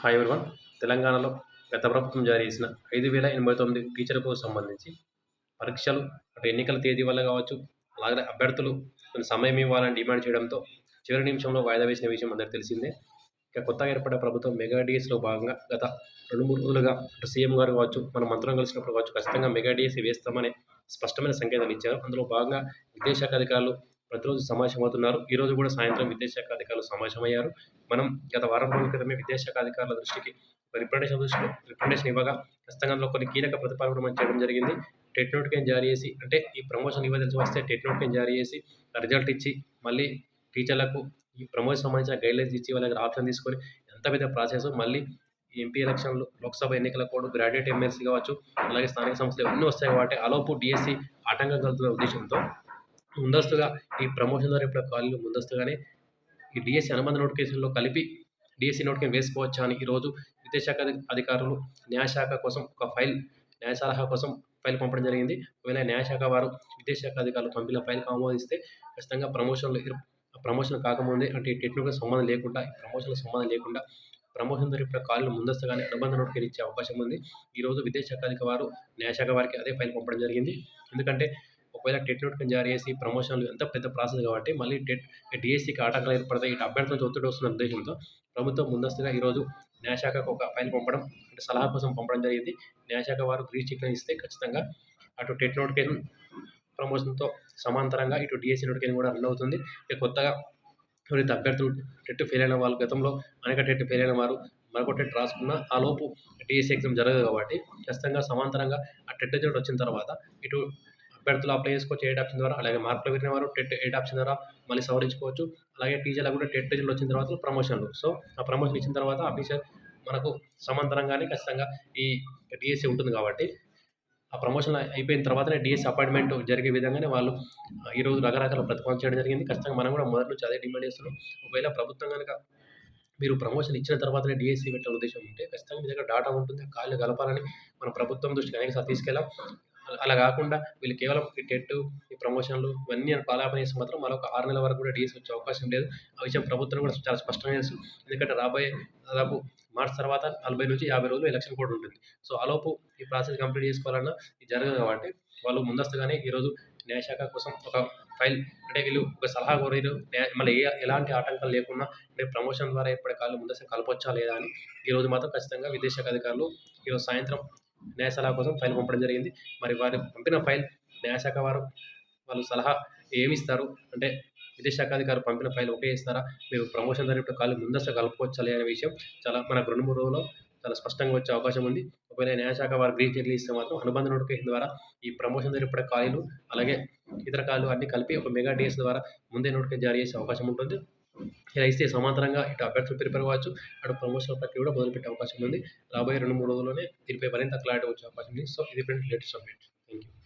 Hi everyone తెలంగాణలో గత ప్రభుత్వం జారీ చేసిన ఐదు వేల ఎనభై తొమ్మిది టీచర్లకు సంబంధించి పరీక్షలు అటు ఎన్నికల తేదీ వల్ల కావచ్చు అలాగే అభ్యర్థులు కొన్ని సమయం ఇవ్వాలని డిమాండ్ చేయడంతో చివరి నిమిషంలో వాయిదా వేసిన విషయం అందరికీ తెలిసిందే. ఇక కొత్తగా ఏర్పడ్డ ప్రభుత్వం మెగా డిఎస్లో భాగంగా గత రెండు మూడు రోజులుగా అటు సీఎం గారు కావచ్చు మన మంత్రులను కలిసినప్పుడు కావచ్చు ఖచ్చితంగా మెగా డిఎస్ వేస్తామని స్పష్టమైన సంకేతాలు ఇచ్చారు. అందులో భాగంగా విద్యాశాఖ అధికారులు ప్రతిరోజు సమావేశమవుతున్నారు ఈరోజు కూడా సాయంత్రం విద్యాశాఖ అధికారులు సమావేశమయ్యారు. మనం గత వారం రోజుల క్రితమే విద్యాశాఖ అధికారుల దృష్టికి ఒక రిప్రజెంటేషన్ దృష్టిలో రిప్రజెంటేషన్ ఇవ్వగా ఖచ్చితంగా కొన్ని కీలక ప్రతిపాదన మనం చేయడం జరిగింది. టెట్ నోటిఫికేషన్ జారీ చేసి అంటే ఈ ప్రమోషన్ ఇవ్వదలిసి వస్తే టెట్ నోటిఫికేషన్ జారీ చేసి రిజల్ట్ ఇచ్చి మళ్ళీ టీచర్లకు ఈ ప్రమోషన్ సంబంధించిన గైడ్లైన్స్ ఇచ్చి వాళ్ళ దగ్గర ఆప్షన్ తీసుకొని ఎంత పెద్ద ప్రాసెస్ మళ్ళీ ఎంపీ ఎలక్షన్లు లోక్సభ ఎన్నికల కూడా గ్రాడ్యుయేట్ ఎమ్మెల్సీ కావచ్చు అలాగే స్థానిక సంస్థలు ఇవన్నీ వస్తాయి కాబట్టి అలోపు డిఎస్సి ఆటంకం కలుగుతున్న ఉద్దేశంతో ముందస్తుగా ఈ ప్రమోషన్ ద్వారా ఇప్పుడు ఖాళీలు ముందస్తుగానే ఈ డిఎస్సి అనుబంధ నోటిఫికేషన్లో కలిపి డిఎస్సి నోటిఫికేషన్ వేసుకోవచ్చా అని ఈరోజు విద్యాశాఖ అధికారులు న్యాయశాఖ కోసం ఒక ఫైల్ న్యాయ సలహా కోసం ఫైల్ పంపడం జరిగింది. ఒకవేళ న్యాయశాఖ వారు విద్యాశాఖ అధికారులు పంపిన ఫైల్ ఆమోదిస్తే ఖచ్చితంగా ప్రమోషన్లు ప్రమోషన్ కాకముందే అంటే టెక్నికల్ సంబంధం లేకుండా ఈ సంబంధం లేకుండా ప్రమోషన్ దొరికిన ఇప్పుడు ముందస్తుగానే అనుబంధ నోటిఫికేషన్ ఇచ్చే అవకాశం ఉంది. ఈరోజు విద్యాశాఖ అధిక వారు న్యాయశాఖ వారికి అదే ఫైల్ పంపడం జరిగింది. ఎందుకంటే ఒకవేళ టెట్ నోటికని జారీ చేసి ప్రమోషన్లు ఎంత పెద్ద ప్రాసెస్ కాబట్టి మళ్ళీ టెట్ డిఎస్సికి ఆటంకాలు ఏర్పడతాయి. ఇటు అభ్యర్థుల నుంచి ఒత్తిడి వస్తున్న ఉద్దేశంతో ప్రభుత్వం ముందస్తుగా ఈరోజు న్యాయశాఖకు ఒక ఫైల్ పంపడం అంటే సలహా కోసం పంపడం జరిగింది. న్యాయశాఖ వారు గ్రీన్ చికెన్ ఇస్తే ఖచ్చితంగా అటు టెట్ నోటిఫికేషన్ ప్రమోషన్తో సమాంతరంగా ఇటు డిఎస్సీ నోటిఫికేషన్ కూడా రన్ అవుతుంది. ఇక కొత్తగా ఎవరైతే అభ్యర్థులు టెట్ ఫెయిల్ అయిన వాళ్ళు గతంలో అనేక టెట్ ఫెయిల్ అయిన వారు మరొక టెట్ రాసుకున్న ఆ లోపు డిఎస్సి ఎగ్జామ్ జరగదు కాబట్టి ఖచ్చితంగా సమాంతరంగా ఆ టెట్ రిజల్ట్ వచ్చిన తర్వాత ఇటు అభ్యర్థులు అప్లై చేసుకోవచ్చు ఎయిట్ ఆప్షన్ ద్వారా అలాగే మార్కులు పెరిగిన వారు టెట్ ఎయిట్ ఆప్షన్ ద్వారా మళ్ళీ సవరించుకోవచ్చు. అలాగే టీజీలో కూడా టెట్ రిజల్ట్ వచ్చిన తర్వాత ప్రమోషన్లు సో ఆ ప్రమోషన్ ఇచ్చిన తర్వాత ఆఫీసర్ మనకు సమాంతరంగానే ఖచ్చితంగా ఈ డిఎస్సి ఉంటుంది కాబట్టి ఆ ప్రమోషన్ అయిపోయిన తర్వాతనే డిఎస్ అపాయింట్మెంట్ జరిగే విధంగానే వాళ్ళు ఈరోజు రకరకాల ప్రతిపాదన చేయడం జరిగింది. ఖచ్చితంగా మనం కూడా మొదటి నుంచి అదే డిమాండ్ చేస్తున్నాం. ఒకవేళ ప్రభుత్వం కనుక మీరు ప్రమోషన్ ఇచ్చిన తర్వాతనే డిఎస్సి పెట్టాల ఉద్దేశం ఉంటే ఖచ్చితంగా మీ దగ్గర డాటా ఉంటుంది ఆ కాళ్ళు కలపాలని మన ప్రభుత్వం దృష్టికి అనేకసారి తీసుకెళ్ళాం. అలా- కాకుండా వీళ్ళు కేవలం ఈ టెట్ ఈ ప్రమోషన్లు ఇవన్నీ కాలాపన చేస్తే మాత్రం మరొక ఆరు నెలల వరకు కూడా డిఎస్ వచ్చే అవకాశం లేదు. ఆ విషయం ప్రభుత్వం కూడా చాలా స్పష్టంగా తెలుసు. ఎందుకంటే రాబోయే దాదాపు మార్చ్ తర్వాత నలభై నుంచి యాభై రోజులు ఎలక్షన్ కూడా ఉంటుంది. సో ఆలోపు ఈ ప్రాసెస్ కంప్లీట్ చేసుకోవాలన్నా ఇది జరగదు కాబట్టి వాళ్ళు ముందస్తుగానే ఈరోజు న్యాయశాఖ కోసం ఒక ఫైల్ అంటే వీళ్ళు ఒక సలహా కోరారు. న్యాయ- మళ్ళీ ఏ ఎలాంటి ఆటంకాలు లేకుండా అంటే ప్రమోషన్ ద్వారా ఎప్పటికాలు ముందస్తు కలపొచ్చా లేదా అని ఈరోజు మాత్రం ఖచ్చితంగా విదేశాఖ అధికారులు ఈరోజు సాయంత్రం న్యాయ సలహా కోసం ఫైల్ పంపడం జరిగింది. మరి వారు పంపిన ఫైల్ న్యాయశాఖ వారు వాళ్ళు సలహా ఏమి ఇస్తారు అంటే విదేశాఖ అధికారులు పంపిన ఫైల్ ఒకే ఇస్తారా మీరు ప్రమోషన్ జరిగినప్పుడు కాళ్ళు ముందస్తు కలుపుకోవచ్చు అనే విషయం చాలా మనకు రెండు మూడు రోజుల్లో చాలా స్పష్టంగా వచ్చే అవకాశం ఉంది. ఒకవేళ న్యాయశాఖ వారు గ్రీన్ చెక్లు ఇస్తే మాత్రం అనుబంధ నోటిఫికేషన్ ద్వారా ఈ ప్రమోషన్ జరిగిన ఖాళీలు అలాగే ఇతర ఖాళీలు అన్ని కలిపి ఒక మెగా డిఎస్ ద్వారా ముందే నోటిఫికేషన్ జారీ చేసే అవకాశం ఉంటుంది. ఇలా ఇస్తే సమాంతరంగా ఇటు అభ్యర్థులు ప్రిపేర్ అవ్వచ్చు అటు ప్రమోషన్ ప్రక్రియ కూడా మొదలుపెట్టే అవకాశం ఉంది. రాబోయే రెండు మూడు రోజుల్లోనే దీనిపై మరింత క్లారిటీ వచ్చే అవకాశం ఉంది. సో ఇది friends latest update thank you